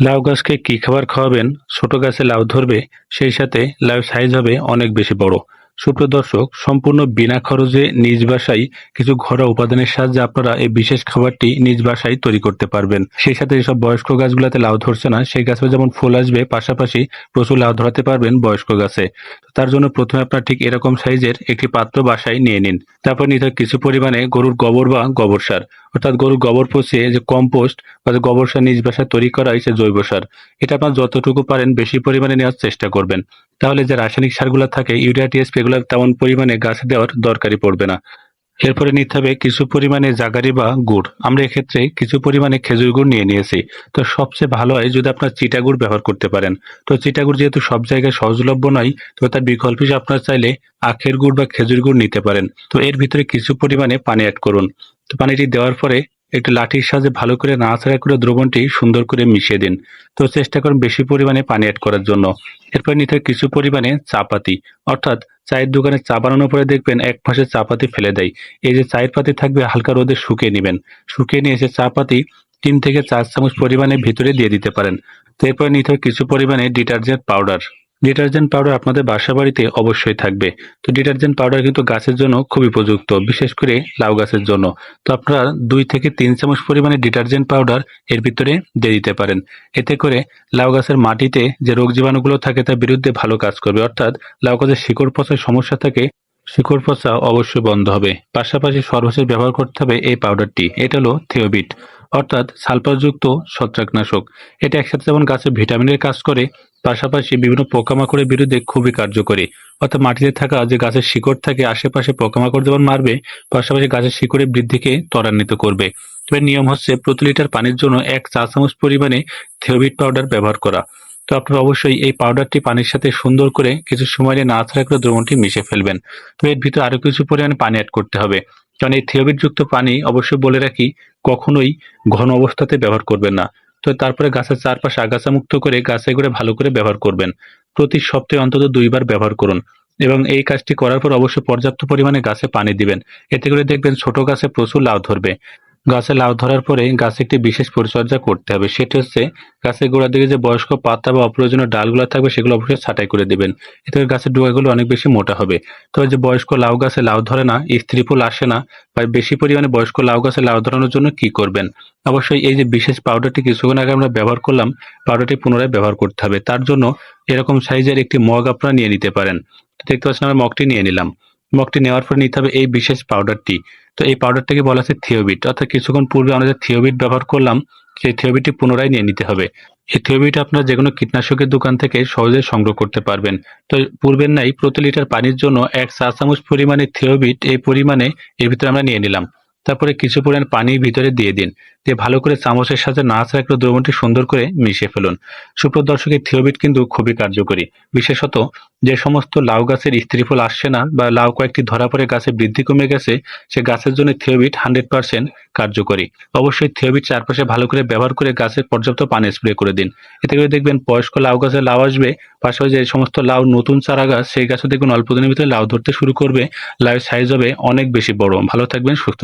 লাউ গাছকে কী খাবার খাওয়াবেন? ছোট গাছে লাউ ধরবে, সেই সাথে লাউ সাইজ হবে অনেক বেশি বড়। সুপ্রিয় দর্শক, সম্পূর্ণ বিনা খরচে নিজ বাসায় কিছু ঘরোয়া উপাদানের সাহায্যে আপনারা এই বিশেষ খাবারটি নিজ বাসায় তৈরি করতে পারবেন। সেই সাথে যেসব বয়স্ক গাছগুলোতে লাউ ধরছে না, সেই গাছে যেমন ফুল আসবে, পাশাপাশি প্রচুর লাউ ধরাতে পারবেন বয়স্ক গাছে। তার জন্য প্রথমে আপনার ঠিক এরকম সাইজের একটি পাত্র বাসায় নিয়ে নিন। তারপর নিতে কিছু পরিমাণে গরুর গোবর বা গোবর সার। অর্থাৎ গরুর গোবর পচিয়ে যে কম্পোস্ট বা যে গোবর সার নিজ বাসায় তৈরি করা হয়, সে জৈব সার। এটা আপনার যতটুকু পারেন বেশি পরিমাণে নেওয়ার চেষ্টা করবেন। তাহলে যে রাসায়নিক সারগুলো থাকে, ইউরিয়া, টিএসপি এগুলো তেমন পরিমাণে গাছে দেওয়ার দরকারই পড়বে না। এরপরে নিতে হবে কিছু পরিমাণে জাগারি বা গুড়। আমরা এক্ষেত্রে কিছু পরিমাণে খেজুর গুড় নিয়ে নিয়েছি। তো সবচেয়ে ভালো হয় যদি আপনার চিটা গুড় ব্যবহার করতে পারেন। তো চিটা গুড় যেহেতু সব জায়গায় সহজলভ্য নয়, তো তার বিকল্প হিসেবে আপনার চাইলে আখের গুড় বা খেজুর গুড় নিতে পারেন। তো এর ভিতরে কিছু পরিমাণে পানি অ্যাড করুন। তো পানিটি দেওয়ার পরে একটু লাঠির সাহায্যে ভালো করে নাড়াচাড়া করে দ্রবণটি সুন্দর করে মিশিয়ে দিন। তো চেষ্টা করুন বেশি পরিমাণে পানি অ্যাড করার জন্য। এরপর নিতে কিছু পরিমাণে চাপাতি। অর্থাৎ চায়ের দোকানে চা বানানোর পরে দেখবেন এক পাশে চা পাতি ফেলে দেয়। এই যে চায়ের পাতি থাকবে হালকা রোদে শুকিয়ে নেবেন। শুকিয়ে নিয়ে এসে চা পাতি তিন থেকে চার চামচ পরিমাণে ভিতরে দিয়ে দিতে পারেন। তো এরপর নিতে কিছু পরিমাণে ডিটারজেন্ট পাউডার। ডিটারজেন্ট পাউডার আপনাদের বাসা বাড়িতে অবশ্যই থাকবে। তো ডিটারজেন্ট পাউডার কিন্তু গাছের জন্য খুবই উপযুক্ত, বিশেষ করে লাউ গাছের জন্য। তো আপনারা দুই থেকে তিন চামচ পরিমাণে ডিটারজেন্ট পাউডার এর ভিতরে দিয়ে দিতে পারেন। এতে করে লাউ গাছের মাটিতে যে রোগ জীবাণুগুলো থাকে তার বিরুদ্ধে ভালো কাজ করবে। অর্থাৎ লাউ গাছের শিকড় পচার সমস্যা থাকে, শিকড় পচা অবশ্যই বন্ধ হবে। পাশাপাশি সর্বশেষ ব্যবহার করতে হবে এই পাউডারটি। এটা হলো থিওবিট। অর্থাৎ সালফারযুক্ত ছত্রাকনাশক। এটা একসাথে যেমন গাছের ভিটামিনের কাজ করে, পাশাপাশি বিভিন্ন পোকামাকড়ের বিরুদ্ধে খুবই কার্যকরী। অর্থাৎ মাটিতে থাকা যে গাছের শিকড় থাকে, আশেপাশে পোকামাকড় যেমন মারবে, পাশাপাশি গাছের শিকড়ের বৃদ্ধিকে ত্বরান্বিত করবে। তবে নিয়ম হচ্ছে প্রতি লিটার পানির জন্য এক চা চামচ পরিমাণে থিওবিট পাউডার ব্যবহার করা। তো আপনারা অবশ্যই এই পাউডারটি পানির সাথে সুন্দর করে কিছু সময় নিয়ে নাড়াচাড়া করে দ্রবণটি মিশে ফেলবেন। তো এর ভিতরে আরও কিছু পরিমাণে পানি অ্যাড করতে হবে। কারণ এই থিওবিট যুক্ত পানি অবশ্যই বলে রাখি, কখনোই ঘন অবস্থাতে ব্যবহার করবেন না। তো তারপরে গাছের চারপাশে আগাছা মুক্ত করে গাছে করে ভালো করে ব্যবহার করবেন। প্রতি সপ্তাহে অন্তত দুইবার ব্যবহার করুন এবং এই কাজটি করার পর অবশ্যই পর্যাপ্ত পরিমাণে গাছে পানি দিবেন। এতে করে দেখবেন ছোট গাছে প্রচুর লাভ ধরবে। গাছে লাউ ধরার পরে গাছে একটি বিশেষ পরিচর্যা করতে হবে। সেটি হচ্ছে গাছের গোড়ার দিকে যে বয়স্ক পাতা বা অপ্রয়োজনীয় ডালগুলো থাকবে, সেগুলো অবশ্যই ছাঁটাই করে দিবেন। এতে গাছের ডোকাগুলো অনেক বেশি মোটা হবে। তবে যে বয়স্ক লাউ গাছে লাউ ধরে না, স্ত্রী ফুল আসে না, বা বেশি পরিমাণে বয়স্ক লাউ গাছে লাউ ধরানোর জন্য কি করবেন? অবশ্যই এই যে বিশেষ পাউডারটি কিছুক্ষণ আগে আমরা ব্যবহার করলাম, পাউডারটি পুনরায় ব্যবহার করতে হবে। তার জন্য এরকম সাইজের একটি মগ আপনারা নিয়ে নিতে পারেন। দেখতে পাচ্ছেন আমরা মগটি নিয়ে নিলাম। মগটি নেওয়ার পরে নিতে হবে এই বিশেষ পাউডারটি তো এই পাউডারটাকে বলা হচ্ছে থিওবিট অর্থাৎ কিছুক্ষণ পূর্বে আমরা যে থিওবিট ব্যবহার করলাম, সেই থিওবিটটি পুনরায় নিয়ে নিতে হবে। এই থিওবিট আপনারা যে কোনো কীটনাশকের দোকান থেকে সহজে সংগ্রহ করতে পারবেন। তো পূর্বের নাই প্রতি লিটার পানির জন্য এক চা চামচ পরিমাণে থিওবিট এই পরিমাণে এর ভিতরে আমরা নিয়ে নিলাম। তারপরে কিছু পরিমাণ পানি ভিতরে দিয়ে দিন। দিয়ে ভালো করে চামচের সাথে নাড়াচাড়া করে দ্রবণটি সুন্দর করে মিশিয়ে ফেলুন। সুপ্রদর্শক এই থিওবিট কিন্তু খুবই কার্যকরী। বিশেষত যে সমস্ত লাউ গাছের স্ত্রী ফুল আসছে না বা লাউ কয়েকটি ধরা পড়ে গাছে বৃদ্ধি কমে গেছে, সে গাছের জন্য থিওবিট হান্ড্রেড পার্সেন্ট কার্যকরী। অবশ্যই থিওবিট চারপাশে ভালো করে ব্যবহার করে গাছে পর্যাপ্ত পানি স্প্রে করে দিন। এতে করে দেখবেন বয়স্ক লাউ গাছে লাউ আসবে, পাশাপাশি যে সমস্ত লাউ নতুন চারা গাছ, সেই গাছে দেখবেন অল্প দিনের ভিতরে লাউ ধরতে শুরু করবে। লাউয়ের সাইজ হবে অনেক বেশি বড়। ভালো থাকবেন, সুস্থ